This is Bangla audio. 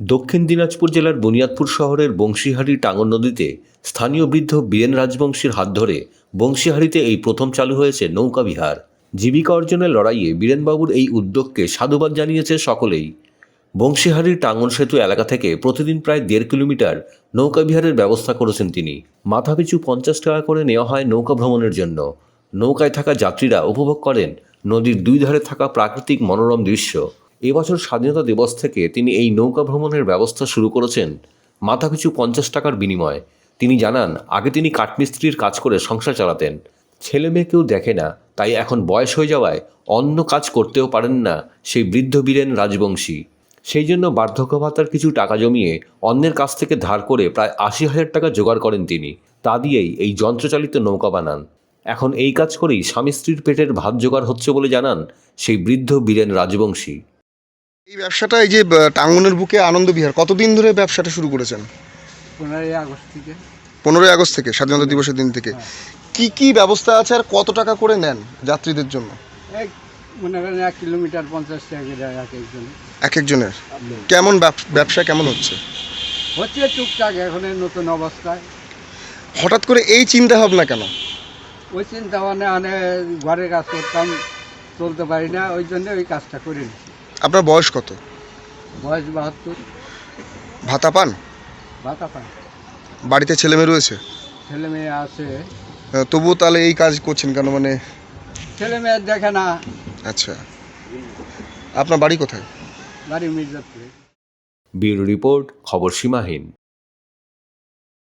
দক্ষিণ দিনাজপুর জেলার বুনিয়াদপুর শহরের বংশীহারি টাঙ্গন নদীতে স্থানীয় বৃদ্ধ বীরেন রাজবংশীর হাত ধরে বংশীহারিতে এই প্রথম চালু হয়েছে নৌকা বিহার। জীবিকা অর্জনের লড়াইয়ে বীরেনবাবুর এই উদ্যোগকে সাধুবাদ জানিয়েছে সকলেই। বংশীহারির টাঙ্গন সেতু এলাকা থেকে প্রতিদিন প্রায় দেড় কিলোমিটার নৌকা বিহারের ব্যবস্থা করেছেন তিনি। মাথাপিছু পঞ্চাশ টাকা করে নেওয়া হয় নৌকা ভ্রমণের জন্য। নৌকায় থাকা যাত্রীরা উপভোগ করেন নদীর দুই ধারে থাকা প্রাকৃতিক মনোরম দৃশ্য। এবছর স্বাধীনতা দিবস থেকে তিনি এই নৌকা ভ্রমণের ব্যবস্থা শুরু করেছেন। মাথাপিছু পঞ্চাশ টাকার বিনিময়ে। তিনি জানান, আগে তিনি কাঠমিস্ত্রির কাজ করে সংসার চালাতেন। ছেলে মেয়ে কেউ দেখে না, তাই এখন বয়স হয়ে যাওয়ায় অন্য কাজ করতেও পারেন না সেই বৃদ্ধ বীরেন রাজবংশী। সেই জন্য বার্ধক্য ভাতার কিছু টাকা জমিয়ে অন্যের কাছ থেকে ধার করে প্রায় আশি হাজার টাকা জোগাড় করেন তিনি। তা দিয়েই এই যন্ত্রচালিত নৌকা বানান। এখন এই কাজ করেই স্বামী স্ত্রীর পেটের ভাত জোগাড় হচ্ছে বলে জানান সেই বৃদ্ধ বীরেন রাজবংশী। এই ব্যবসাটা এই যে টাঙ্গনের বুকে আনন্দ বিহার কতদিন ধরে ব্যবসাটা শুরু করেছেন? পনেরোই আগস্ট থেকে। পনেরোই আগস্ট থেকে স্বাধীনতা দিবসের দিন থেকে। কি কি ব্যবস্থা আছে আর কত টাকা করে নেন যাত্রীদের জন্য? এক মনে করেন এক কিলোমিটার পঞ্চাশ টাকা এক একজন এক একজনের। কেমন ব্যবসা কেমন হচ্ছে? হচ্ছে টুকটাক এখন এই নতুন অবস্থায়। হঠাৎ করে এই চিন্তা ভাবনা কেন? ওই চিন্তা মানে মানে ঘরের কাজ করতাম চলতে পারি না ওই জন্য ওই কাজটা করে নিচ্ছি আপনার বয়স কত? বয়স বাহাত্তর। ভাতা পান? ভাতা পান বাড়িতে ছেলে মেয়ে রয়েছে? ছেলে মেয়ে আছে। তবু তবুও তাহলে এই কাজ করছেন কেন মানে? ছেলে মেয়ে দেখে না। আচ্ছা। আপনার বাড়ি কোথায়? বাড়ি মির্জাপুরে। ব্যুরো রিপোর্ট খবর সীমাহীন।